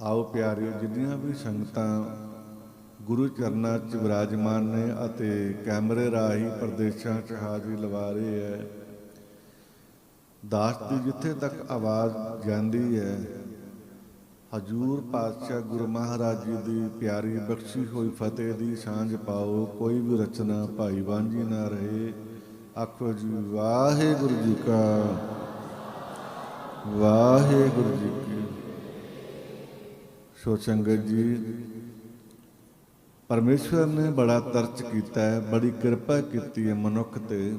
ਆਓ ਪਿਆਰਿਓ, ਜਿੰਨੀਆਂ ਵੀ ਸੰਗਤਾਂ ਗੁਰੂ ਚਰਨਾਂ 'ਚ ਵਿਰਾਜਮਾਨ ਨੇ ਅਤੇ ਕੈਮਰੇ ਰਾਹੀਂ ਪ੍ਰਦੇਸ਼ਾਂ 'ਚ ਹਾਜ਼ਰੀ ਲਵਾ ਰਹੇ ਹੈ ਦਾਸ ਦੀ ਜਿੱਥੇ ਤੱਕ ਆਵਾਜ਼ ਜਾਂਦੀ ਹੈ ਹਜੂਰ ਪਾਤਸ਼ਾਹ ਗੁਰੂ ਮਹਾਰਾਜ ਜੀ ਦੀ ਪਿਆਰੀ ਬਖਸ਼ੀ ਹੋਈ ਫਤਿਹ ਦੀ ਸਾਂਝ ਪਾਓ, ਕੋਈ ਵੀ ਰਚਨਾ ਭਾਈ ਵਾਂਝੀ ਨਾ ਰਹੇ, ਆਖੋ ਜੀ, ਵਾਹਿਗੁਰੂ ਜੀ ਕਾ ਵਾਹਿਗੁਰੂ ਜੀ ਸੋ ਸੰਗਤ ਜੀ, ਪਰਮੇਸ਼ਵਰ ਨੇ ਬੜਾ ਤਰਚ ਕੀਤਾ ਹੈ, ਬੜੀ ਕਿਰਪਾ ਕੀਤੀ ਹੈ ਮਨੁੱਖ ਤੇ।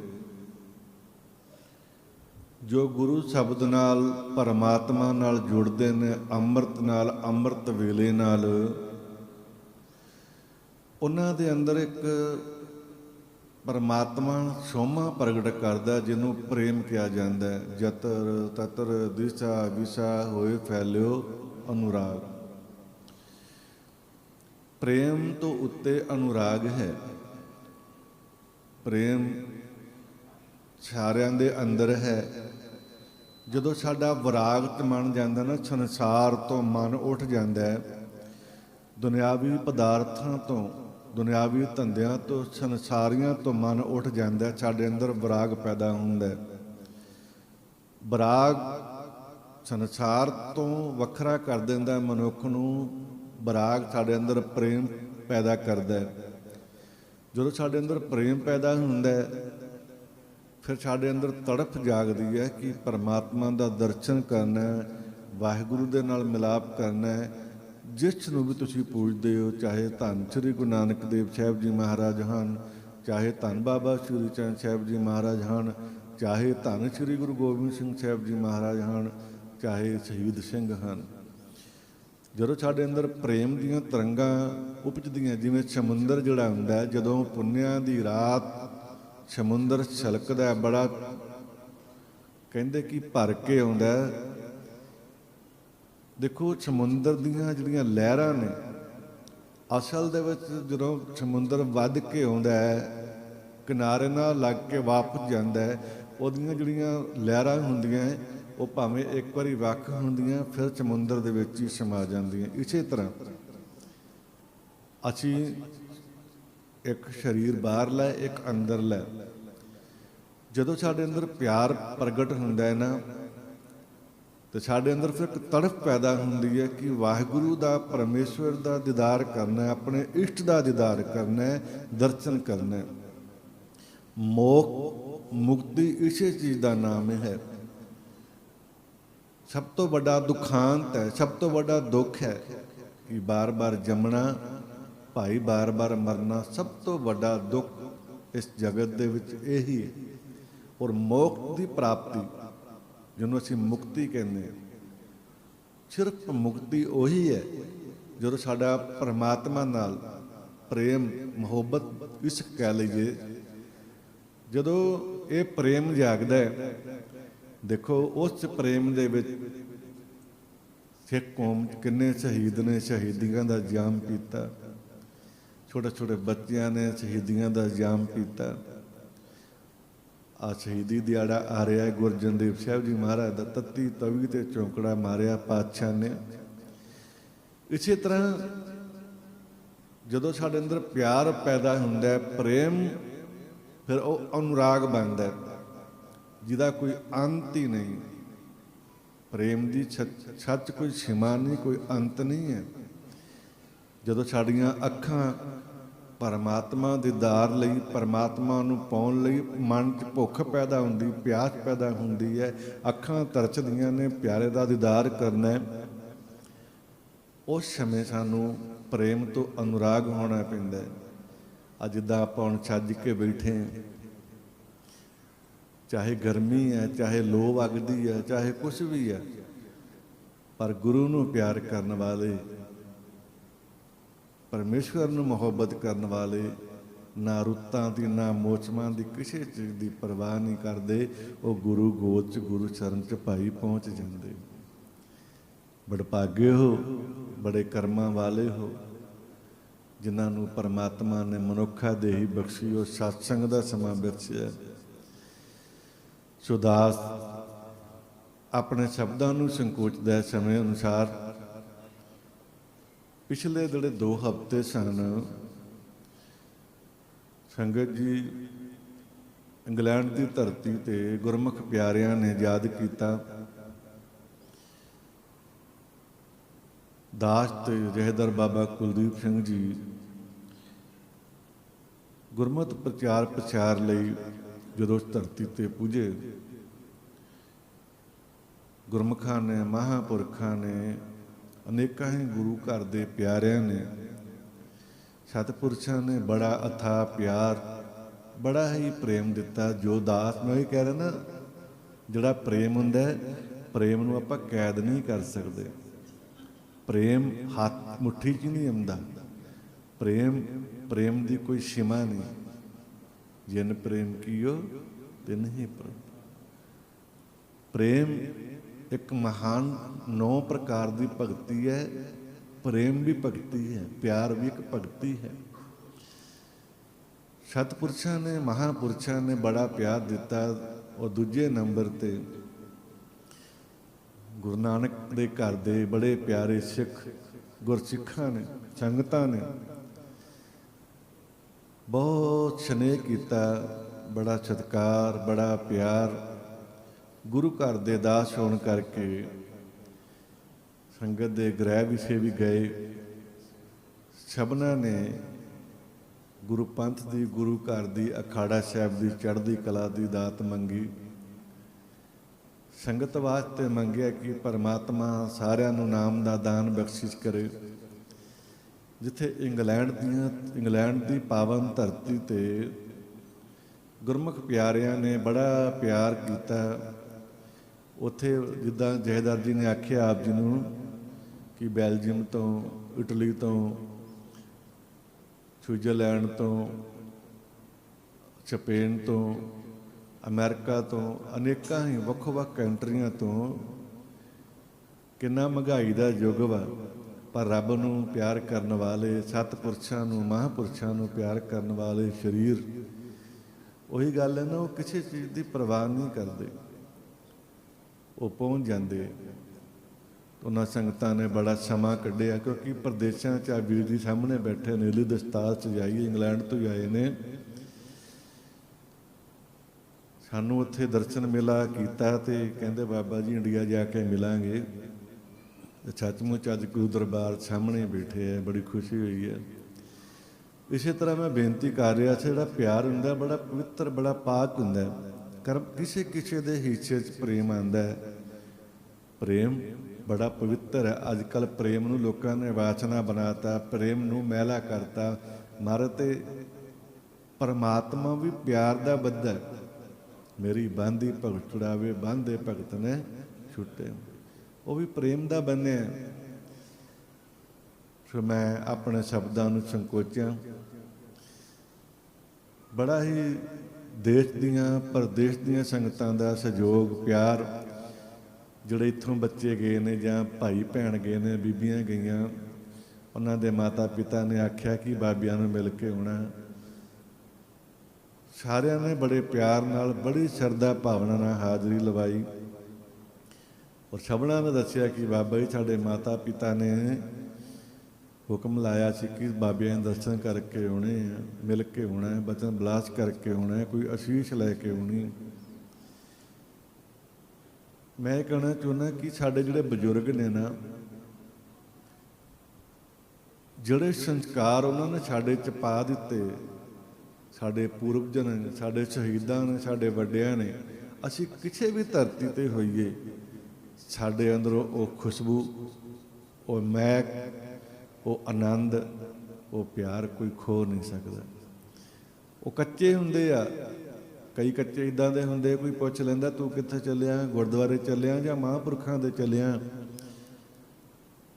ਜੋ ਗੁਰੂ ਸ਼ਬਦ ਨਾਲ, ਪਰਮਾਤਮਾ ਨਾਲ ਜੁੜਦੇ ਨੇ, ਅੰਮ੍ਰਿਤ ਨਾਲ, ਅੰਮ੍ਰਿਤ ਵੇਲੇ ਨਾਲ, ਉਹਨਾਂ ਦੇ ਅੰਦਰ ਇੱਕ ਪਰਮਾਤਮਾ ਸੋਮਾ ਪ੍ਰਗਟ ਕਰਦਾ, ਜਿਹਨੂੰ ਪ੍ਰੇਮ ਕਿਹਾ ਜਾਂਦਾ ਹੈ। ਜਤਰ, ਤਤਰ, ਦਿਸ਼ਾ, ਵਿਸ਼ਾ ਹੋਏ, ਫੈਲਿਓ, ਅਨੁਰਾਗ। ਪ੍ਰੇਮ ਤੋਂ ਉੱਤੇ ਅਨੁਰਾਗ ਹੈ। ਪ੍ਰੇਮ ਸਾਰਿਆਂ ਦੇ ਅੰਦਰ ਹੈ। ਜਦੋਂ ਸਾਡਾ ਵਿਰਾਗ ਚ ਮਨ ਜਾਂਦਾ ਨਾ ਸੰਸਾਰ ਤੋਂ ਮਨ ਉੱਠ ਜਾਂਦਾ ਹੈ। ਦੁਨਿਆਵੀ ਪਦਾਰਥਾਂ ਤੋਂ ਦੁਨਿਆਵੀ ਧੰਦਿਆਂ ਤੋਂ ਸੰਸਾਰੀਆਂ ਤੋਂ ਮਨ ਉੱਠ ਜਾਂਦਾ ਹੈ, ਸਾਡੇ ਅੰਦਰ ਵਿਰਾਗ ਪੈਦਾ ਹੁੰਦਾ ਹੈ। ਵਿਰਾਗ ਸੰਸਾਰ ਤੋਂ ਵੱਖਰਾ ਕਰ ਦਿੰਦਾ ਮਨੁੱਖ ਨੂੰ ਬਰਾਗ ਸਾਡੇ ਅੰਦਰ ਪ੍ਰੇਮ ਪੈਦਾ ਕਰਦਾ ਹੈ। ਜਦੋਂ ਸਾਡੇ ਅੰਦਰ ਪ੍ਰੇਮ ਪੈਦਾ ਹੁੰਦਾ ਹੈ, ਫਿਰ ਸਾਡੇ ਅੰਦਰ ਤੜਫ ਜਾਗਦੀ ਹੈ ਕਿ ਪਰਮਾਤਮਾ ਦਾ ਦਰਸ਼ਨ ਕਰਨਾ ਹੈ, ਵਾਹਿਗੁਰੂ ਦੇ ਨਾਲ ਮਿਲਾਪ ਕਰਨਾ ਹੈ। ਜਿਸ ਨੂੰ ਵੀ ਤੁਸੀਂ ਪੂਜਦੇ ਹੋ, ਚਾਹੇ ਧੰਨ ਸ੍ਰੀ ਗੁਰੂ ਨਾਨਕ ਦੇਵ ਸਾਹਿਬ ਜੀ ਮਹਾਰਾਜ ਹਨ, ਚਾਹੇ ਧੰਨ ਬਾਬਾ ਸ਼੍ਰੀ ਚੰਦ ਸਾਹਿਬ ਜੀ ਮਹਾਰਾਜ ਹਨ, ਚਾਹੇ ਧੰਨ ਸ੍ਰੀ ਗੁਰੂ ਗੋਬਿੰਦ ਸਿੰਘ ਸਾਹਿਬ ਜੀ ਮਹਾਰਾਜ ਹਨ, ਚਾਹੇ ਸ਼ਹੀਦ ਸਿੰਘ ਹਨ। ਜਦੋਂ ਸਾਡੇ ਅੰਦਰ ਪ੍ਰੇਮ ਦੀਆਂ ਤਰੰਗਾਂ ਉਪਜਦੀਆਂ ਜਿਵੇਂ ਸਮੁੰਦਰ ਜਿਹੜਾ ਹੁੰਦਾ ਜਦੋਂ ਪੁੰਨਿਆਂ ਦੀ ਰਾਤ ਸਮੁੰਦਰ ਛਲਕਦਾ ਬੜਾ ਕਹਿੰਦੇ ਕਿ ਭਰ ਕੇ ਆਉਂਦਾ ਦੇਖੋ ਸਮੁੰਦਰ ਦੀਆਂ ਜਿਹੜੀਆਂ ਲਹਿਰਾਂ ਨੇ ਅਸਲ ਦੇ ਵਿੱਚ ਜਦੋਂ ਸਮੁੰਦਰ ਵੱਧ ਕੇ ਆਉਂਦਾ ਹੈ ਕਿਨਾਰੇ ਨਾਲ ਲੱਗ ਕੇ ਵਾਪਸ ਜਾਂਦਾ ਹੈ ਉਹਦੀਆਂ ਜਿਹੜੀਆਂ ਲਹਿਰਾਂ ਹੁੰਦੀਆਂ ਹੈ, ਉਹ ਭਾਵੇਂ ਇੱਕ ਵਾਰੀ ਵੱਖ ਹੁੰਦੀਆਂ ਫਿਰ ਸਮੁੰਦਰ ਦੇ ਵਿੱਚ ਹੀ ਸਮਾ ਜਾਂਦੀਆਂ। ਇਸੇ ਤਰ੍ਹਾਂ ਅਸੀਂ ਇੱਕ ਸਰੀਰ ਬਾਹਰਲਾ ਹੈ, ਇੱਕ ਅੰਦਰਲਾ ਹੈ। ਜਦੋਂ ਸਾਡੇ ਅੰਦਰ ਪਿਆਰ ਪ੍ਰਗਟ ਹੁੰਦਾ ਹੈ ਨਾ ਤੇ ਸਾਡੇ ਅੰਦਰ ਫਿਰ ਇੱਕ ਤੜਫ ਪੈਦਾ ਹੁੰਦੀ ਹੈ ਕਿ ਵਾਹਿਗੁਰੂ ਦਾ ਪਰਮੇਸ਼ਵਰ ਦਾ ਦੀਦਾਰ ਕਰਨਾ ਹੈ ਆਪਣੇ ਇਸ਼ਟ ਦਾ ਦੀਦਾਰ ਕਰਨਾ ਹੈ ਦਰਸ਼ਨ ਕਰਨਾ ਹੈ। ਮੋਖ ਮੁਕਤੀ ਇਸੇ ਚੀਜ਼ ਦਾ ਨਾਮ ਹੈ। ਸਭ ਤੋਂ ਵੱਡਾ ਦੁਖਾਂਤ ਹੈ, ਸਭ ਤੋਂ ਵੱਡਾ ਦੁੱਖ ਹੈ ਕਿ ਬਾਰ-ਬਾਰ ਜੰਮਣਾ, ਭਾਈ ਬਾਰ-ਬਾਰ ਮਰਨਾ ਸਭ ਤੋਂ ਵੱਡਾ ਦੁੱਖ ਇਸ ਜਗਤ ਦੇ ਵਿੱਚ ਇਹੀ ਹੈ। ਔਰ ਮੋਖ ਦੀ ਪ੍ਰਾਪਤੀ, ਜਿਹਨੂੰ ਅਸੀਂ ਮੁਕਤੀ ਕਹਿੰਦੇ ਹਾਂ, ਸਿਰਫ ਮੁਕਤੀ ਉਹੀ ਹੈ ਜਦੋਂ ਸਾਡਾ ਪਰਮਾਤਮਾ ਨਾਲ ਪ੍ਰੇਮ, ਮੁਹੱਬਤ ਇਸ ਕਹਿ ਲਈਏ, ਜਦੋਂ ਇਹ ਪ੍ਰੇਮ ਜਾਗਦਾ ਹੈ ਦੇਖੋ, ਉਸ ਪ੍ਰੇਮ ਦੇ ਵਿੱਚ ਸਿੱਖ ਕੌਮ 'ਚ ਕਿੰਨੇ ਸ਼ਹੀਦ ਨੇ, ਸ਼ਹੀਦੀਆਂ ਦਾ ਜਾਮ ਪੀਤਾ ਛੋਟੇ ਛੋਟੇ ਬੱਚਿਆਂ ਨੇ ਸ਼ਹੀਦੀਆਂ ਦਾ ਜਾਮ ਪੀਤਾ ਆ ਸ਼ਹੀਦੀ ਦਿਹਾੜਾ ਆ ਰਿਹਾ ਹੈ, ਗੁਰਜਨ ਦੇਵ ਸਾਹਿਬ ਜੀ ਮਹਾਰਾਜ ਦਾ ਤੱਤੀ ਤਵੀ ਤੇ ਚੌਂਕੜਾ ਮਾਰਿਆ ਪਾਤਸ਼ਾਹ ਨੇ। ਇਸੇ ਤਰ੍ਹਾਂ ਜਦੋਂ ਸਾਡੇ ਅੰਦਰ ਪਿਆਰ ਪੈਦਾ ਹੁੰਦਾ ਹੈ, ਪ੍ਰੇਮ, ਫਿਰ ਉਹ ਅਨੁਰਾਗ ਬਣਦਾ ਹੈ। ਜਿਹਦਾ ਕੋਈ ਅੰਤ ਹੀ ਨਹੀਂ। ਪ੍ਰੇਮ ਦੀ ਛ- ਸੱਚ ਕੋਈ ਸੀਮਾ ਨਹੀਂ, ਕੋਈ ਅੰਤ ਨਹੀਂ ਹੈ। ਜਦੋਂ ਸਾਡੀਆਂ ਅੱਖਾਂ ਪਰਮਾਤਮਾ ਦੇ ਦਾਰ ਲਈ, ਪਰਮਾਤਮਾ ਨੂੰ ਪਾਉਣ ਲਈ ਮਨ 'ਚ ਭੁੱਖ ਪੈਦਾ ਹੁੰਦੀ, ਪਿਆਸ ਪੈਦਾ ਹੁੰਦੀ ਹੈ, ਅੱਖਾਂ ਤਰਚਦੀਆਂ ਨੇ, ਪਿਆਰੇ ਦਾ ਦੀਦਾਰ ਕਰਨਾ ਉਸ ਸਮੇਂ ਸਾਨੂੰ ਪ੍ਰੇਮ ਤੋਂ ਅਨੁਰਾਗ ਹੋਣਾ ਪੈਂਦਾ ਹੈ। ਅੱਜ ਜਿੱਦਾਂ ਆਪਾਂ ਹੁਣ ਛੱਜ ਕੇ ਬੈਠੇ ਹਾਂ ਚਾਹੇ ਗਰਮੀ ਹੈ, ਚਾਹੇ ਲੋ ਵਗਦੀ ਹੈ, ਚਾਹੇ ਕੁਝ ਵੀ ਹੈ, ਪਰ ਗੁਰੂ ਨੂੰ ਪਿਆਰ ਕਰਨ ਵਾਲੇ, ਪਰਮੇਸ਼ਵਰ ਨੂੰ ਮੁਹੱਬਤ ਕਰਨ ਵਾਲੇ, ਨਾ ਰੁੱਤਾਂ ਦੀ, ਨਾ ਮੋਚਮਾਂ ਦੀ ਕਿਸੇ ਚੀਜ਼ ਦੀ ਪਰਵਾਹ ਨਹੀਂ ਕਰਦੇ, ਉਹ ਗੁਰੂ ਗੋਦ ਚ, ਗੁਰੂ ਚਰਨ ਚ ਭਾਈ ਪਹੁੰਚ ਜਾਂਦੇ। ਬੜਭਾਗੇ ਹੋ, ਬੜੇ ਕਰਮਾਂ ਵਾਲੇ ਹੋ, ਜਿਨ੍ਹਾਂ ਨੂੰ ਪਰਮਾਤਮਾ ਨੇ ਮਨੁੱਖਾ ਦੇਹੀ ਬਖਸ਼ੀ, ਉਹ ਸਤਸੰਗ ਦਾ ਸਮਾਂ ਬਖਸ਼ਿਆ ਸੁਦਾਸ ਆਪਣੇ ਸ਼ਬਦਾਂ ਨੂੰ ਸੰਕੋਚਦਾ ਹੈ ਸਮੇਂ ਅਨੁਸਾਰ। ਪਿਛਲੇ ਜਿਹੜੇ 2 ਹਫ਼ਤੇ ਸਨ, ਸੰਗਤ ਜੀ ਇੰਗਲੈਂਡ ਦੀ ਧਰਤੀ ਤੇ ਗੁਰਮੁਖ ਪਿਆਰਿਆਂ ਨੇ ਯਾਦ ਕੀਤਾ। ਦਾਸ ਤੇ ਜਹਦਰ ਬਾਬਾ ਕੁਲਦੀਪ ਸਿੰਘ ਜੀ ਗੁਰਮਤਿ ਪ੍ਰਚਾਰ ਪ੍ਰਸਾਰ ਲਈ ਜਦੋਂ ਧਰਤੀ ਤੇ ਪੁੱਜੇ ਗੁਰਮੁਖਾਂ ਨੇ ਮਹਾਪੁਰਖਾਂ ਨੇ ਅਨੇਕਾਂ ਹੀ ਗੁਰੂ ਘਰ ਦੇ ਪਿਆਰਿਆਂ ਨੇ ਸਤਿਪੁਰਸ਼ਾਂ ਨੇ ਬੜਾ ਅਥਾ ਪਿਆਰ ਬੜਾ ਹੀ ਪ੍ਰੇਮ ਦਿੱਤਾ ਜੋ ਦਾਸ ਮੈਂ ਇਹ ਕਹਿ ਰਿਹਾ ਨਾ ਜਿਹੜਾ ਪ੍ਰੇਮ ਹੁੰਦਾ ਹੈ, ਪ੍ਰੇਮ ਨੂੰ ਆਪਾਂ ਕੈਦ ਨਹੀਂ ਕਰ ਸਕਦੇ। ਪ੍ਰੇਮ ਹੱਥ ਮੁੱਠੀ 'ਚ ਨਹੀਂ ਆਉਂਦਾ। ਪ੍ਰੇਮ ਪ੍ਰੇਮ ਦੀ ਕੋਈ ਸੀਮਾ ਨਹੀਂ। ਜਿਨ ਪ੍ਰੇਮ ਕੀਓ, ਤਿਨ ਹੀ ਪ੍ਰਭ ਪ੍ਰੇਮ ਇੱਕ ਮਹਾਨ ਨੌ ਪ੍ਰਕਾਰ ਦੀ ਭਗਤੀ ਹੈ। ਪ੍ਰੇਮ ਵੀ ਭਗਤੀ ਹੈ, ਪਿਆਰ ਵੀ ਇੱਕ ਭਗਤੀ ਹੈ। ਸਤਿਪੁਰਸ਼ਾਂ ਨੇ, ਮਹਾਪੁਰਸ਼ਾਂ ਨੇ ਬੜਾ ਪਿਆਰ ਦਿੱਤਾ ਉਹ ਦੂਜੇ ਨੰਬਰ ਤੇ ਗੁਰੂ ਨਾਨਕ ਦੇ ਘਰ ਦੇ ਬੜੇ ਪਿਆਰੇ ਸਿੱਖ ਗੁਰਸਿੱਖਾਂ ਨੇ, ਸੰਗਤਾਂ ਨੇ ਬਹੁਤ ਸਨੇਹ ਕੀਤਾ, ਬੜਾ ਸਤਿਕਾਰ, ਬੜਾ ਪਿਆਰ। ਗੁਰੂ ਘਰ ਦੇ ਦਾਸ ਹੋਣ ਕਰਕੇ ਸੰਗਤ ਦੇ ਗ੍ਰਹਿ ਵਿਖੇ ਵੀ ਗਏ। ਸਭਨਾਂ ਨੇ ਗੁਰੂ ਪੰਥ ਦੀ, ਗੁਰੂ ਘਰ ਦੀ, ਅਖਾੜਾ ਸਾਹਿਬ ਦੀ, ਚੜ੍ਹਦੀ ਕਲਾ ਦੀ ਦਾਤ ਮੰਗੀ। ਸੰਗਤ ਵਾਸਤੇ ਮੰਗਿਆ ਕਿ ਪਰਮਾਤਮਾ ਸਾਰਿਆਂ ਨੂੰ ਨਾਮ ਦਾ ਦਾਨ ਬਖਸ਼ਿਸ਼ ਕਰੇ। ਜਿੱਥੇ ਇੰਗਲੈਂਡ ਦੀਆਂ, ਇੰਗਲੈਂਡ ਦੀ ਪਾਵਨ ਧਰਤੀ ਤੇ ਗੁਰਮੁਖ ਪਿਆਰਿਆਂ ਨੇ ਬੜਾ ਪਿਆਰ ਕੀਤਾ। ਉੱਥੇ ਜਿੱਦਾਂ ਜਹੇਦਾਰ ਜੀ ਨੇ ਆਖਿਆ ਆਪ ਜੀ ਨੂੰ ਕਿ ਬੈਲਜੀਅਮ ਤੋਂ, ਇਟਲੀ ਤੋਂ, ਸਵਿਟਜ਼ਰਲੈਂਡ ਤੋਂ, ਸਪੇਨ ਤੋਂ, ਅਮਰੀਕਾ ਤੋਂ, ਅਨੇਕਾਂ ਹੀ ਵੱਖ-ਵੱਖ ਕੰਟਰੀਆਂ ਤੋਂ ਕਿੰਨਾ ਮਹਿੰਗਾਈ ਦਾ ਯੁੱਗ ਵਾ। ਪਰ ਰੱਬ ਨੂੰ ਪਿਆਰ ਕਰਨ ਵਾਲੇ, ਸਤਿਪੁਰਸ਼ਾਂ ਨੂੰ, ਮਹਾਪੁਰਸ਼ਾਂ ਨੂੰ ਪਿਆਰ ਕਰਨ ਵਾਲੇ ਸਰੀਰ, ਉਹੀ ਗੱਲ ਹੈ ਨਾ, ਉਹ ਕਿਸੇ ਚੀਜ਼ ਦੀ ਪਰਵਾਹ ਨਹੀਂ ਕਰਦੇ। ਉਹ ਪਹੁੰਚ ਜਾਂਦੇ। ਉਹਨਾਂ ਸੰਗਤਾਂ ਨੇ ਬੜਾ ਸਮਾਂ ਕੱਢਿਆ, ਕਿਉਂਕਿ ਪ੍ਰਦੇਸ਼ਾਂ 'ਚ ਆ ਵੀਰ ਜੀ ਸਾਹਮਣੇ ਬੈਠੇ ਨੇ ਲਈ ਦਸਤਾਰ 'ਚ ਜਾਈਏ ਇੰਗਲੈਂਡ ਤੋਂ ਆਏ ਨੇ। ਸਾਨੂੰ ਉੱਥੇ ਦਰਸ਼ਨ ਮੇਲਾ ਕੀਤਾ ਤੇ ਕਹਿੰਦੇ ਬਾਬਾ ਜੀ, ਇੰਡੀਆ ਜਾ ਕੇ ਮਿਲਾਂਗੇ। ਸੱਚਮੁੱਚ ਅੱਜ ਗੁਰੂ ਦਰਬਾਰ ਸਾਹਮਣੇ ਬੈਠੇ ਆ, ਬੜੀ ਖੁਸ਼ੀ ਹੋਈ ਹੈ ਇਸੇ ਤਰ੍ਹਾਂ ਮੈਂ ਬੇਨਤੀ ਕਰ ਰਿਹਾ ਸੀ ਜਿਹੜਾ ਪਿਆਰ ਹੁੰਦਾ, ਬੜਾ ਪਵਿੱਤਰ, ਬੜਾ ਪਾਕ ਹੁੰਦਾ। ਹੈ। ਕਰ ਕਿਸੇ ਕਿਸੇ ਦੇ ਹਿੱਸੇ 'ਚ ਪ੍ਰੇਮ ਆਂਦਾ ਹੈ। ਪ੍ਰੇਮ ਬੜਾ ਪਵਿੱਤਰ ਹੈ। ਅੱਜ ਕੱਲ ਪ੍ਰੇਮ ਨੂੰ ਲੋਕਾਂ ਨੇ ਵਾਚਨਾ ਬਣਾਤਾ, ਪ੍ਰੇਮ ਨੂੰ ਮੈਲਾ ਕਰਤਾ। ਮਰ ਤੇ ਪਰਮਾਤਮਾ ਵੀ ਪਿਆਰ ਦਾ ਬੱਧਾ ਮੇਰੀ ਬੰਦੀ ਭਗਤ ਛੁੜਾਵੇ ਬੰਦੇ ਭਗਤ ਨੇ ਛੁੱਟੇ। ਉਹ ਵੀ ਪ੍ਰੇਮ ਦਾ ਬੰਨਿਆ ਫਿਰ ਮੈਂ ਆਪਣੇ ਸ਼ਬਦਾਂ ਨੂੰ ਸੰਕੋਚਿਆ। ਬੜਾ ਹੀ ਦੇਸ਼ ਦੀਆਂ, ਪ੍ਰਦੇਸ਼ ਦੀਆਂ ਸੰਗਤਾਂ ਦਾ ਸਹਿਯੋਗ, ਪਿਆਰ, ਜਿਹੜੇ ਇੱਥੋਂ ਬੱਚੇ ਗਏ ਨੇ ਜਾਂ ਭਾਈ ਭੈਣ ਗਏ ਨੇ, ਬੀਬੀਆਂ ਗਈਆਂ, ਉਹਨਾਂ ਦੇ ਮਾਤਾ ਪਿਤਾ ਨੇ ਆਖਿਆ ਕਿ ਬਾਬਿਆਂ ਨੂੰ ਮਿਲ ਕੇ ਆਉਣਾ। ਸਾਰਿਆਂ ਨੇ ਬੜੇ ਪਿਆਰ ਨਾਲ, ਬੜੀ ਸ਼ਰਧਾ ਭਾਵਨਾ ਨਾਲ ਹਾਜ਼ਰੀ ਲਵਾਈ। ਔਰ ਸਭਨਾਂ ਨੇ ਦੱਸਿਆ ਕਿ ਬਾਬਾ ਜੀ ਸਾਡੇ ਮਾਤਾ ਪਿਤਾ ਨੇ ਹੁਕਮ ਲਾਇਆ ਸੀ ਕਿ ਬਾਬਿਆਂ ਦੇ ਦਰਸ਼ਨ ਕਰਕੇ ਆਉਣੇ ਆ, ਮਿਲ ਕੇ ਆਉਣਾ ਹੈ, ਬਚਨ ਬਲਾਸ ਕਰਕੇ ਆਉਣਾ ਹੈ, ਕੋਈ ਅਸ਼ੀਸ਼ ਲੈ ਕੇ ਆਉਣੀ ਮੈਂ ਇਹ ਕਹਿਣਾ ਚਾਹੁੰਦਾ ਕਿ ਸਾਡੇ ਜਿਹੜੇ ਬਜ਼ੁਰਗ ਨੇ ਨਾ, ਜਿਹੜੇ ਸੰਸਕਾਰ ਉਹਨਾਂ ਨੇ ਸਾਡੇ ਚ ਪਾ ਦਿੱਤੇ, ਸਾਡੇ ਪੂਰਵਜਾਂ ਨੇ, ਸਾਡੇ ਸ਼ਹੀਦਾਂ ਨੇ, ਸਾਡੇ ਵੱਡਿਆਂ ਨੇ, ਅਸੀਂ ਕਿਸੇ ਵੀ ਧਰਤੀ ਤੇ ਹੋਈਏ ਸਾਡੇ ਅੰਦਰੋਂ ਉਹ ਖੁਸ਼ਬੂ, ਉਹ ਮਹਿਕ, ਉਹ ਆਨੰਦ, ਉਹ ਪਿਆਰ ਕੋਈ ਖੋ ਨਹੀਂ ਸਕਦਾ। ਉਹ ਕੱਚੇ ਹੁੰਦੇ ਆ। ਕਈ ਕੱਚੇ ਇਦਾਂ ਦੇ ਹੁੰਦੇ ਕੋਈ ਪੁੱਛ ਲੈਂਦਾ, ਤੂੰ ਕਿੱਥੇ ਚੱਲਿਆ? ਗੁਰਦੁਆਰੇ ਚੱਲਿਆ ਜਾਂ ਮਹਾਂਪੁਰਖਾਂ ਦੇ ਚੱਲਿਆ?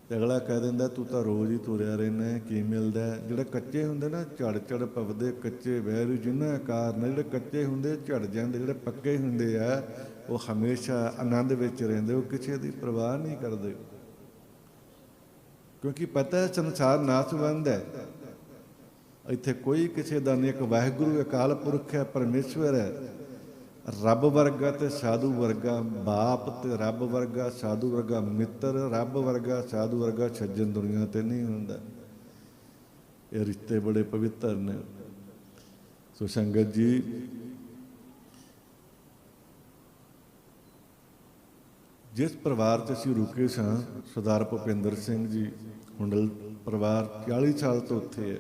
ਤੇ ਅਗਲਾ ਕਹਿ ਦਿੰਦਾ ਤੂੰ ਤਾਂ ਰੋਜ਼ ਹੀ ਤੁਰਿਆ ਰਹਿਣਾ ਹੈ, ਕੀ ਮਿਲਦਾ ਹੈ? ਜਿਹੜੇ ਕੱਚੇ ਹੁੰਦੇ ਨਾ ਝੜ ਝੜ ਪਵਦੇ ਕੱਚੇ ਵੈਰੂ ਜਿਨ੍ਹਾਂ ਕਾਰਨ ਜਿਹੜੇ ਕੱਚੇ ਹੁੰਦੇ ਝੜ ਜਾਂਦੇ ਜਿਹੜੇ ਪੱਕੇ ਹੁੰਦੇ ਆ ਉਹ ਹਮੇਸ਼ਾ ਆਨੰਦ ਵਿੱਚ ਰਹਿੰਦੇ ਉਹ ਕਿਸੇ ਦੀ ਪਰਵਾਹ ਨਹੀਂ ਕਰਦੇ। ਕਿਉਂਕਿ ਪਤਾ ਹੈ ਸੰਸਾਰ ਨਾਸਵੰਦ ਹੈ। ਇੱਥੇ ਕੋਈ ਕਿਸੇ ਦਾ ਨਹੀਂ ਇੱਕ ਵਾਹਿਗੁਰੂ ਅਕਾਲ ਪੁਰਖ ਹੈ ਪਰਮੇਸ਼ਵਰ ਹੈ। ਰੱਬ ਵਰਗਾ ਤੇ ਸਾਧੂ ਵਰਗਾ, ਬਾਪ ਤੇ ਰੱਬ ਵਰਗਾ, ਸਾਧੂ ਵਰਗਾ ਮਿੱਤਰ, ਰੱਬ ਵਰਗਾ, ਸਾਧੂ ਵਰਗਾ ਛੱਜਣ ਦੁਨੀਆ ਤੇ ਨਹੀਂ ਹੁੰਦਾ। ਇਹ ਰਿਸ਼ਤੇ ਬੜੇ ਪਵਿੱਤਰ ਨੇ। ਸੋ ਸੰਗਤ ਜੀ, ਜਿਸ ਪਰਿਵਾਰ 'ਚ ਅਸੀਂ ਰੁਕੇ ਸਾਂ, ਸਰਦਾਰ ਭੁਪਿੰਦਰ ਸਿੰਘ ਜੀ ਹੁੰਡਲ ਪਰਿਵਾਰ 40 ਸਾਲ ਤੋਂ ਉੱਥੇ ਹੈ।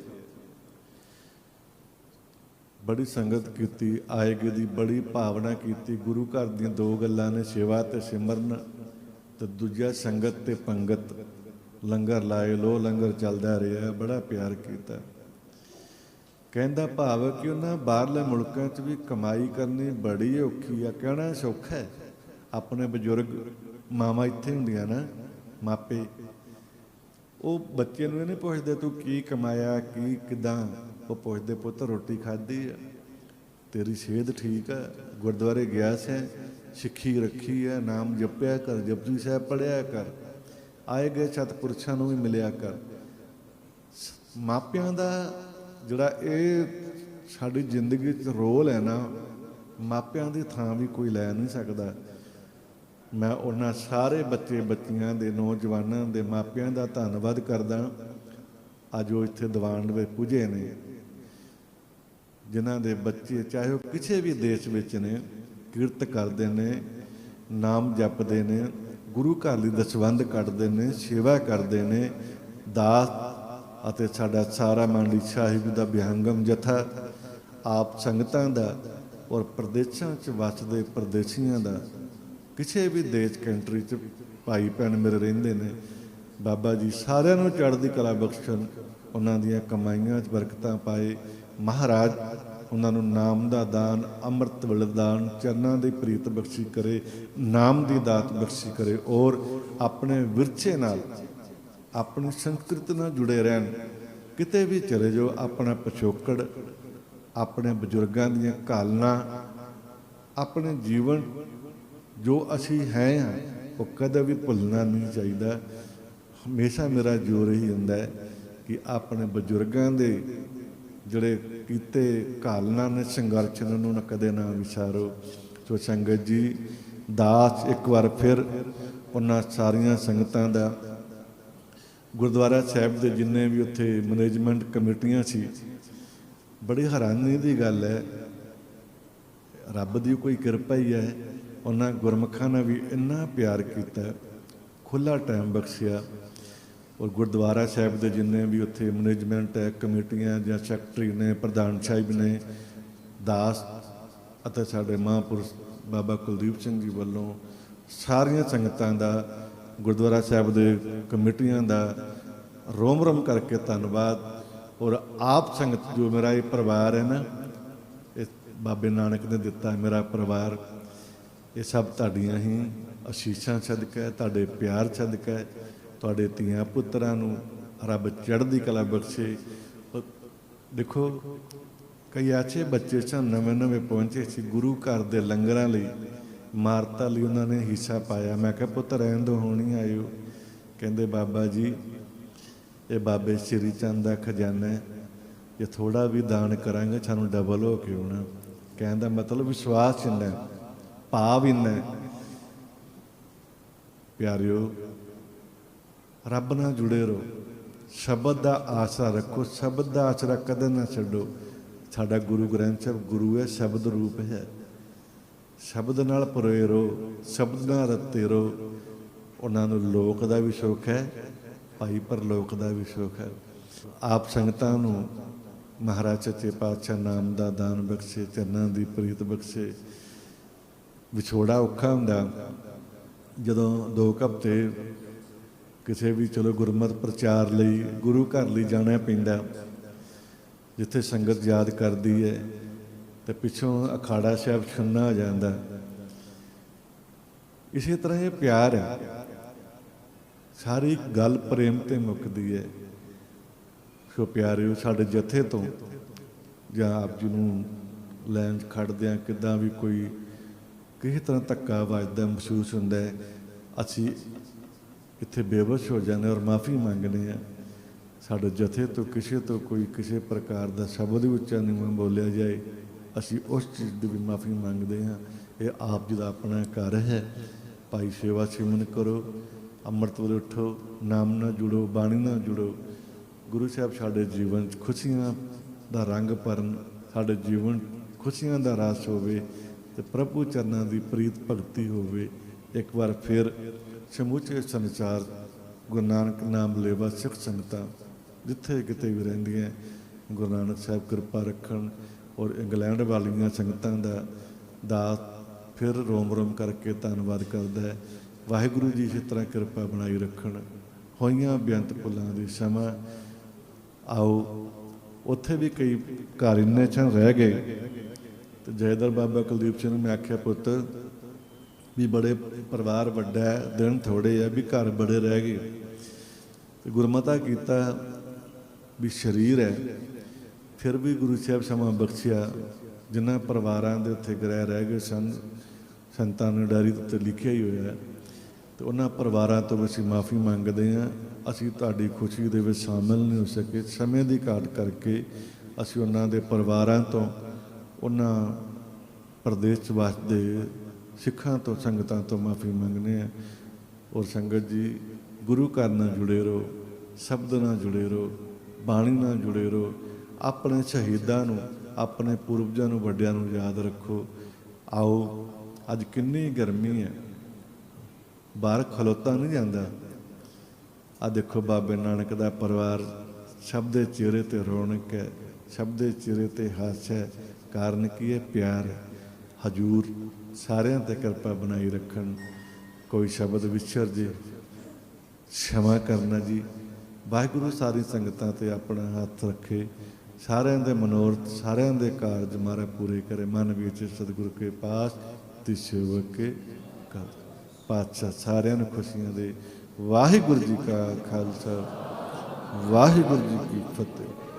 ਬੜੀ ਸੰਗਤ ਕੀਤੀ, ਆਏਗੀ ਦੀ ਬੜੀ ਭਾਵਨਾ ਕੀਤੀ। ਗੁਰੂ ਘਰ ਦੀਆਂ ਦੋ ਗੱਲਾਂ ਨੇ, ਸੇਵਾ ਤੇ ਸਿਮਰਨ ਤੇ ਦੂਜਾ ਸੰਗਤ ਤੇ ਪੰਗਤ। ਲੰਗਰ ਲਾਏ ਲੋ ਲੰਗਰ ਚੱਲਦਾ ਰਿਹਾ, ਬੜਾ ਪਿਆਰ ਕੀਤਾ। ਕਹਿੰਦਾ ਭਾਵ ਕਿ ਉਹਨਾਂ ਬਾਹਰਲੇ ਮੁਲਕਾਂ 'ਚ ਵੀ ਕਮਾਈ ਕਰਨੀ ਬੜੀ ਔਖੀ ਆ, ਕਹਿਣਾ ਸੌਖਾ ਹੈ। ਆਪਣੇ ਬਜ਼ੁਰਗ ਮਾਮਾ ਇੱਥੇ ਹੁੰਦੀਆਂ ਨਾ, ਮਾਪੇ। ਉਹ ਬੱਚੇ ਨੂੰ ਇਹ ਨਹੀਂ ਪੁੱਛਦੇ, ਤੂੰ ਕੀ ਕਮਾਇਆ, ਕੀ ਕਿਦਾਂ? ਉਹ ਪੁੱਛਦੇ, ਪੁੱਤ, ਰੋਟੀ ਖਾਧੀ ਆ? ਤੇਰੀ ਸਿਹਤ ਠੀਕ ਆ? ਗੁਰਦੁਆਰੇ ਗਿਆ ਸੈਂ? ਸਿੱਖੀ ਰੱਖੀ ਆ? ਨਾਮ ਜਪਿਆ ਕਰ? ਜਪਜੀ ਸਾਹਿਬ ਪੜਿਆ ਕਰ? ਆਏ ਗਏ ਸਤਿਪੁਰਸ਼ਾਂ ਨੂੰ ਵੀ ਮਿਲਿਆ ਕਰ? ਮਾਪਿਆਂ ਦਾ ਜਿਹੜਾ ਇਹ ਸਾਡੀ ਜ਼ਿੰਦਗੀ 'ਚ ਰੋਲ ਹੈ ਨਾ, ਮਾਪਿਆਂ ਦੀ ਥਾਂ ਵੀ ਕੋਈ ਲੈ ਨਹੀਂ ਸਕਦਾ। ਮੈਂ ਉਹਨਾਂ ਸਾਰੇ ਬੱਚੇ, ਬੱਚੀਆਂ ਦੇ, ਨੌਜਵਾਨਾਂ ਦੇ ਮਾਪਿਆਂ ਦਾ ਧੰਨਵਾਦ ਕਰਦਾ। ਅੱਜ ਉਹ ਇੱਥੇ ਦੀਵਾਨ ਵਿੱਚ ਪੁੱਜੇ ਨੇ। ਜਿਨ੍ਹਾਂ ਦੇ ਬੱਚੇ ਚਾਹੇ ਉਹ ਕਿਸੇ ਵੀ ਦੇਸ਼ ਵਿੱਚ ਨੇ, ਕੀਰਤ ਕਰਦੇ ਨੇ, ਨਾਮ ਜਪਦੇ ਨੇ, ਗੁਰੂ ਘਰ ਲਈ ਦਸਵੰਧ ਕੱਢਦੇ ਨੇ, ਸੇਵਾ ਕਰਦੇ ਨੇ, ਦਾਸ ਅਤੇ ਸਾਡਾ ਸਾਰਾ ਮੰਡੀ ਸਾਹਿਬ ਦਾ ਬਿਹੰਗਮ ਜਥਾ ਆਪ ਸੰਗਤਾਂ ਦਾ ਔਰ ਪ੍ਰਦੇਸ਼ਾਂ 'ਚ ਵਸਦੇ ਪ੍ਰਦੇਸ਼ੀਆਂ ਦਾ, ਕਿਸੇ ਵੀ ਦੇਸ਼ ਕੰਟਰੀ 'ਚ ਭਾਈ ਭੈਣ ਮੇਰੇ ਰਹਿੰਦੇ ਨੇ, ਬਾਬਾ ਜੀ ਸਾਰਿਆਂ ਨੂੰ ਚੜ੍ਹਦੀ ਕਲਾ ਬਖਸ਼ਣ, ਉਹਨਾਂ ਦੀਆਂ ਕਮਾਈਆਂ 'ਚ ਬਰਕਤਾਂ ਪਾਏ ਮਹਾਰਾਜ, ਉਹਨਾਂ ਨੂੰ ਨਾਮ ਦਾ ਦਾਨ, ਅੰਮ੍ਰਿਤ ਬਲਿਦਾਨ ਚਰਨਾਂ ਦੀ ਪ੍ਰੀਤ ਬਖਸ਼ੀ ਕਰੇ, ਨਾਮ ਦੀ ਦਾਤ ਬਖਸ਼ੀ ਕਰੇ ਔਰ ਆਪਣੇ ਵਿਰਸੇ ਨਾਲ, ਆਪਣੀ ਸੰਸਕ੍ਰਿਤੀ ਨਾਲ ਜੁੜੇ ਰਹਿਣ। ਕਿਤੇ ਵੀ ਚਲੇ ਜਾਓ, ਆਪਣਾ ਪਿਛੋਕੜ, ਆਪਣੇ ਬਜ਼ੁਰਗਾਂ ਦੀਆਂ ਕਾਲਨਾ, ਆਪਣੇ ਜੀਵਨ ਜੋ ਅਸੀਂ ਹੈ ਹਾਂ ਉਹ ਕਦੇ ਵੀ ਭੁੱਲਣਾ ਨਹੀਂ ਚਾਹੀਦਾ। ਹਮੇਸ਼ਾ ਮੇਰਾ ਜੋਰ ਹੀ ਹੁੰਦਾ ਹੈ ਕਿ ਆਪਣੇ ਬਜ਼ੁਰਗਾਂ ਦੇ ਜਿਹੜੇ ਕੀਤੇ ਕਾਲਨਾ ਨੇ ਸੰਘਰਸ਼ ਨੇ, ਉਹਨੂੰ ਨਾ ਕਦੇ ਨਾ ਵਿਸਾਰੋ ਸੋ ਸੰਗਤ ਜੀ, ਦਾਸ ਇੱਕ ਵਾਰ ਫਿਰ ਉਹਨਾਂ ਸਾਰੀਆਂ ਸੰਗਤਾਂ ਦਾ ਗੁਰਦੁਆਰਾ ਸਾਹਿਬ ਦੇ ਜਿੰਨੇ ਵੀ ਉੱਥੇ ਮੈਨੇਜਮੈਂਟ ਕਮੇਟੀਆਂ ਸੀ, ਬੜੀ ਹੈਰਾਨੀ ਦੀ ਗੱਲ ਹੈ। ਰੱਬ ਦੀ ਕੋਈ ਕਿਰਪਾ ਹੀ ਹੈ, ਉਹਨਾਂ ਗੁਰਮਖਾਂ ਨਾਲ ਵੀ ਇੰਨਾ ਪਿਆਰ ਕੀਤਾ ਖੁੱਲਾ ਟਾਈਮ ਬਖਸ਼ਿਆ। ਔਰ ਗੁਰਦੁਆਰਾ ਸਾਹਿਬ ਦੇ ਜਿੰਨੇ ਵੀ ਉੱਥੇ ਮੈਨੇਜਮੈਂਟ ਹੈ ਕਮੇਟੀਆਂ ਜਾਂ ਸੈਕਟਰੀ ਨੇ ਪ੍ਰਧਾਨ ਸਾਹਿਬ ਨੇ ਦਾਸ ਅਤੇ ਸਾਡੇ ਮਹਾਂਪੁਰਸ਼ ਬਾਬਾ ਕੁਲਦੀਪ ਸਿੰਘ ਜੀ ਵੱਲੋਂ ਸਾਰੀਆਂ ਸੰਗਤਾਂ ਦਾ ਗੁਰਦੁਆਰਾ ਸਾਹਿਬ ਦੇ ਕਮੇਟੀਆਂ ਦਾ ਰੋਮ ਰੋਮ ਕਰਕੇ ਧੰਨਵਾਦ। ਔਰ ਆਪ ਸੰਗਤ ਜੋ ਮੇਰਾ ਇਹ ਪਰਿਵਾਰ ਹੈ ਨਾ ਇਹ ਬਾਬੇ ਨਾਨਕ ਨੇ ਦਿੱਤਾ ਮੇਰਾ ਪਰਿਵਾਰ ਇਹ ਸਭ ਤੁਹਾਡੀਆਂ ਹੀ ਅਸ਼ੀਸ਼ਾਂ ਸਦਕਾ ਹੈ, ਤੁਹਾਡੇ ਪਿਆਰ ਸਦਕਾ ਹੈ, ਤੁਹਾਡੇ ਧੀਆਂ ਪੁੱਤਰਾਂ ਨੂੰ ਰੱਬ ਚੜ੍ਹਦੀ ਕਲਾ ਬਖਸ਼ੇ। ਦੇਖੋ, ਕਈ ਐਸੇ ਬੱਚੇ ਸਨ, ਨਵੇਂ ਨਵੇਂ ਪਹੁੰਚੇ ਸੀ, ਗੁਰੂ ਘਰ ਦੇ ਲੰਗਰਾਂ ਲਈ ਮਾਰਤਾ ਲਈ ਉਹਨਾਂ ਨੇ ਹਿੱਸਾ ਪਾਇਆ। ਮੈਂ ਕਿਹਾ, ਪੁੱਤ, ਰਹਿਣ ਦੋ ਹੋਣੀ ਆਇਓ। ਕਹਿੰਦੇ, ਬਾਬਾ ਜੀ, ਇਹ ਬਾਬੇ ਸ਼੍ਰੀ ਚੰਦ ਦਾ ਖਜ਼ਾਨਾ ਹੈ। ਜੇ ਥੋੜਾ ਵੀ ਦਾਨ ਕਰਾਂਗੇ, ਸਾਨੂੰ ਡਬਲ ਹੋ ਕੇ ਆਉਣਾ। ਕਹਿਣ ਦਾ ਮਤਲਬ ਵਿਸ਼ਵਾਸ ਇੰਨਾ ਭਾਵ ਇੰਨਾ ਪਿਆਰਿਓ ਰੱਬ ਨਾਲ ਜੁੜੇ ਰਹੋ। ਸ਼ਬਦ ਦਾ ਆਸਰਾ ਰੱਖੋ, ਸ਼ਬਦ ਦਾ ਆਸਰਾ ਕਦੇ ਨਾ ਛੱਡੋ। ਸਾਡਾ ਗੁਰੂ ਗ੍ਰੰਥ ਸਾਹਿਬ ਗੁਰੂ ਹੈ, ਸ਼ਬਦ ਰੂਪ ਹੈ। ਸ਼ਬਦ ਨਾਲ ਪਰੋਏ ਰਹੋ, ਸ਼ਬਦ ਨਾਲ ਰਤੇ ਰਹੋ। ਉਹਨਾਂ ਨੂੰ ਲੋਕ ਦਾ ਵੀ ਸੁੱਖ ਹੈ, ਭਾਈ ਪਰਲੋਕ ਦਾ ਵੀ ਸੁੱਖ ਹੈ। ਆਪ ਸੰਗਤਾਂ ਨੂੰ ਮਹਾਰਾਜ ਸੱਚੇ ਪਾਤਸ਼ਾਹ ਨਾਮ ਦਾ ਦਾਨ ਬਖਸ਼ੇ, ਚਰਨਾਂ ਦੀ ਪ੍ਰੀਤ ਬਖਸ਼ੇ। ਵਿਛੋੜਾ ਔਖਾ ਹੁੰਦਾ। ਜਦੋਂ ਦੋ ਕੁ ਹਫ਼ਤੇ ਕਿਸੇ ਵੀ ਚਲੋ ਗੁਰਮਤ ਪ੍ਰਚਾਰ ਲਈ, ਗੁਰੂ ਘਰ ਲਈ ਜਾਣਾ ਪੈਂਦਾ। ਜਿੱਥੇ ਸੰਗਤ ਯਾਦ ਕਰਦੀ ਹੈ ਤੇ ਪਿੱਛੋਂ ਅਖਾੜਾ ਸਾਹਿਬ ਛੰਨਾ ਹੋ ਜਾਂਦਾ। ਇਸੇ ਤਰ੍ਹਾਂ ਇਹ ਪਿਆਰ ਹੈ। ਸਾਰੀ ਗੱਲ ਪ੍ਰੇਮ ਤੇ ਮੁੱਕਦੀ ਹੈ। ਸੋ ਪਿਆਰਿਓ, ਸਾਡੇ ਜਥੇ ਤੋਂ ਜਾਂ ਆਪ ਜੀ ਨੂੰ ਲੈਣ 'ਚ ਖੜਦੇ ਆ ਕਿਦਾਂ ਵੀ ਕੋਈ ਕਿਸੇ ਤਰ੍ਹਾਂ ਧੱਕਾ ਵੱਜਦਾ, ਮਹਿਸੂਸ ਹੁੰਦਾ ਹੈ, ਅਸੀਂ ਇੱਥੇ ਬੇਵਸ਼ ਹੋ ਜਾਂਦੇ ਔਰ ਮਾਫੀ ਮੰਗਦੇ ਆ। ਸਾਡੇ ਜਥੇ ਤੋਂ ਕਿਸੇ ਤੋਂ ਕੋਈ ਕਿਸੇ ਪ੍ਰਕਾਰ ਦਾ ਸ਼ਬਦ ਵੀ ਉੱਚਾ ਨਹੀਂ ਬੋਲਿਆ ਜਾਏ। ਅਸੀਂ ਉਸ ਚੀਜ਼ ਦੀ ਵੀ ਮਾਫੀ ਮੰਗਦੇ ਹਾਂ। ਇਹ ਆਪ ਜੀ ਦਾ ਆਪਣਾ ਘਰ ਹੈ। ਭਾਈ ਸੇਵਾ ਸਿਮਨ ਕਰੋ, ਅੰਮ੍ਰਿਤ ਵੇਲੇ ਉਠੋ, ਨਾਮ ਨਾਲ ਜੁੜੋ, ਬਾਣੀ ਨਾਲ ਜੁੜੋ। ਗੁਰੂ ਸਾਹਿਬ ਸਾਡੇ ਜੀਵਨ 'ਚ ਖੁਸ਼ੀਆਂ ਦਾ ਰੰਗ ਭਰਨ, ਸਾਡੇ ਜੀਵਨ ਖੁਸ਼ੀਆਂ ਦਾ ਰਸ ਹੋਵੇ ਤੇ ਪ੍ਰਭੂ ਚਰਨਾਂ ਦੀ ਪ੍ਰੀਤ ਭਗਤੀ ਹੋਵੇ। ਇੱਕ ਵਾਰ ਫਿਰ ਸਮੁੱਚੇ ਸੰਚਾਰ ਗੁਰੂ ਨਾਨਕ ਨਾਮ ਲੇਵਾ ਸਿੱਖ ਸੰਗਤਾਂ ਜਿੱਥੇ ਕਿਤੇ ਵੀ ਰਹਿੰਦੀਆਂ, ਗੁਰੂ ਨਾਨਕ ਸਾਹਿਬ ਕਿਰਪਾ ਰੱਖਣ ਔਰ ਇੰਗਲੈਂਡ ਵਾਲੀਆਂ ਸੰਗਤਾਂ ਦਾ ਦਾਸ ਫਿਰ ਰੋਮ ਰੋਮ ਕਰਕੇ ਧੰਨਵਾਦ ਕਰਦਾ ਹੈ। ਵਾਹਿਗੁਰੂ ਜੀ ਇਸ ਤਰ੍ਹਾਂ ਕਿਰਪਾ ਬਣਾਈ ਰੱਖਣ। ਹੋਈਆਂ ਬੇਅੰਤ ਪੁੱਲਾਂ ਦੀ ਸਮਾਂ, ਆਓ ਉੱਥੇ ਵੀ ਕਈ ਘਰ ਇੰਨੇ ਚੰਨ ਰਹਿ ਗਏ। ਤੇ ਜੈਦਰ ਬਾਬਾ ਕੁਲਦੀਪ ਸਿੰਘ ਨੇ ਮੈਂ ਆਖਿਆ, ਪੁੱਤ ਵੀ ਬੜੇ ਪਰਿਵਾਰ ਵੱਡਾ ਹੈ, ਦਿਨ ਥੋੜੇ ਆ, ਵੀ ਘਰ ਬੜੇ ਰਹਿ ਗਏ। ਤੇ ਗੁਰਮਤਾ ਕੀਤਾ ਵੀ ਸਰੀਰ ਹੈ, ਫਿਰ ਵੀ ਗੁਰੂ ਸਾਹਿਬ ਸਮਾਂ ਬਖਸ਼ਿਆ ਜਿਨ੍ਹਾਂ ਪਰਿਵਾਰਾਂ ਦੇ ਉੱਥੇ ਗ੍ਰਹਿ ਰਹਿ ਗਏ ਸਨ, ਸੰਤਾਂ ਨੇ ਡਾਇਰੀ ਦੇ ਉੱਤੇ ਲਿਖਿਆ ਹੀ ਹੋਇਆ ਹੈ। ਤੇ ਉਹਨਾਂ ਪਰਿਵਾਰਾਂ ਤੋਂ ਵੀ ਅਸੀਂ ਮਾਫੀ ਮੰਗਦੇ ਹਾਂ, ਅਸੀਂ ਤੁਹਾਡੀ ਖੁਸ਼ੀ ਦੇ ਵਿੱਚ ਸ਼ਾਮਲ ਨਹੀਂ ਹੋ ਸਕੇ। ਸਮੇਂ ਦੀ ਘਾਟ ਕਰਕੇ ਅਸੀਂ ਉਹਨਾਂ ਦੇ ਪਰਿਵਾਰਾਂ ਤੋਂ ਉਹਨਾਂ ਪ੍ਰਦੇਸ਼ 'ਚ ਸਿੱਖਾਂ ਤੋਂ, ਸੰਗਤਾਂ ਤੋਂ ਮਾਫੀ ਮੰਗਦੇ ਹਾਂ। ਔਰ ਸੰਗਤ ਜੀ, ਗੁਰੂ ਘਰ ਨਾਲ ਜੁੜੇ ਰਹੋ, ਸ਼ਬਦ ਨਾਲ ਜੁੜੇ ਰਹੋ, ਬਾਣੀ ਨਾਲ ਜੁੜੇ ਰਹੋ। ਆਪਣੇ ਸ਼ਹੀਦਾਂ ਨੂੰ, ਆਪਣੇ ਪੂਰਵਜਾਂ ਨੂੰ, ਵੱਡਿਆਂ ਨੂੰ ਯਾਦ ਰੱਖੋ। ਆਓ, ਅੱਜ ਕਿੰਨੀ ਗਰਮੀ ਹੈ। ਬਾਹਰ ਖਲੋਤਾ ਨਹੀਂ ਜਾਂਦਾ। ਆ ਦੇਖੋ ਬਾਬੇ ਨਾਨਕ ਦਾ ਪਰਿਵਾਰ, ਸਭ ਦੇ ਚਿਹਰੇ ਤੇ ਰੌਣਕ ਹੈ, ਸਭ ਦੇ ਚਿਹਰੇ ਤੇ ਹਾਸਾ ਹੈ। ਕਾਰਨ ਕੀ ਹੈ? ਪਿਆਰ ਹੈ। ਹਜੂਰ ਸਾਰਿਆਂ ਤੇ ਕਿਰਪਾ ਬਣਾਈ ਰੱਖਣ। ਕੋਈ ਸ਼ਬਦ ਵਿਛਰ ਜੇ। ਸ਼ਮਾ ਕਰਨਾ ਜੀ। ਵਾਹਿਗੁਰੂ ਸਾਰੀ ਸੰਗਤਾਂ ਤੇ ਆਪਣਾ ਹੱਥ ਰੱਖੇ। ਸਾਰਿਆਂ ਦੇ ਮਨੋਰਥ, ਸਾਰਿਆਂ ਦੇ ਕਾਰਜ ਮਾਰੇ ਪੂਰੇ ਕਰੇ। ਮਨ ਵਿੱਚ ਸਤਿਗੁਰ ਕੇ ਪਾਸ ਤੇ ਸੇਵਕ ਕੇ ਕਰ। ਪਾਤਸ਼ਾਹ ਸਾਰਿਆਂ ਨੂੰ ਖੁਸ਼ੀਆਂ ਦੇ। ਵਾਹਿਗੁਰੂ ਜੀ ਕਾ ਖਾਲਸਾ। ਵਾਹਿਗੁਰੂ ਜੀ ਕੀ ਫਤਿਹ।